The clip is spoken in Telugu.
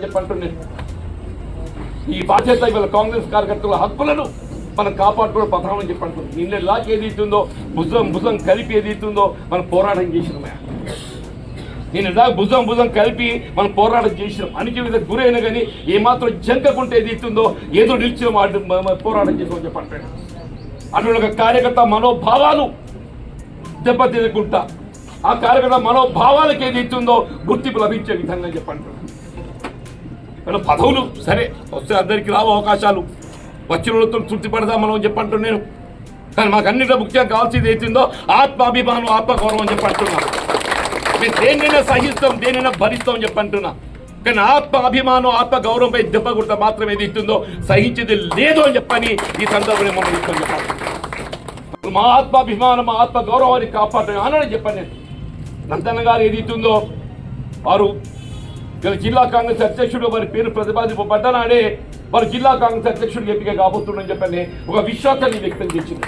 అని చెప్పి అంటున్నాను ఈ బాధ్యత ఇవాళ కాంగ్రెస్ కార్యకర్తల హక్కులను మనం కాపాడుకోవడం ప్రధానం చెప్పి అంటున్నాం నిన్న లాక్ ఏది ఇస్తుందో భుజం భుజం కలిపి ఏది ఇస్తుందో మనం పోరాటం చేసినామే నేను దాకా భుజం భుజం కలిపి మనం పోరాటం చేసినాం. అనికి మీద గురైన కానీ ఏమాత్రం జంకకుంటే ఏది ఇస్తుందో ఏదో నిలిచిన వాటి పోరాటం చేసామని చెప్పి అంటాడు. అటువంటి ఒక కార్యకర్త మనోభావాలు దెబ్బతినకుండా ఆ కార్యకర్త మనోభావాలకు ఏది ఇస్తుందో గుర్తింపు లభించే విధంగా చెప్పంటాడు ఏమైనా పదవులు? సరే వస్తే అందరికీ రావు అవకాశాలు. వచ్చిన వాళ్ళతో తృప్తి పడదాం మనం చెప్పంటున్నాను నేను. కానీ మాకు అన్నింటిలో ముఖ్యంగా కావాల్సింది ఏతుందో ఆత్మాభిమానం ఆత్మగౌరవం అని చెప్పంటున్నా. మేము దేన్నైనా సహిస్తాం దేనైనా భరిస్తాం అని చెప్పంటున్నా. కానీ ఆత్మ అభిమానం ఆత్మ గౌరవంపై దెబ్బ కొడతా మాత్రం ఏది ఇస్తుందో సహించేది లేదు అని చెప్పని ఈ సందర్భంలో మనం ఇస్తాం చెప్పాలి మా ఆత్మాభిమానం మా ఆత్మ గౌరవాన్ని కాపాడడం అని చెప్పాను నేను. నందన గారు ఏది ఇస్తుందో వారు జిల్లా కాంగ్రెస్ అధ్యక్షుడు వారి పేరు ప్రతిపాదింపబడ్డనాడే వారు జిల్లా కాంగ్రెస్ అధ్యక్షుడు ఎంపిక కాబోతుండని చెప్పని ఒక విశ్వాసాన్ని వ్యక్తం చేసింది.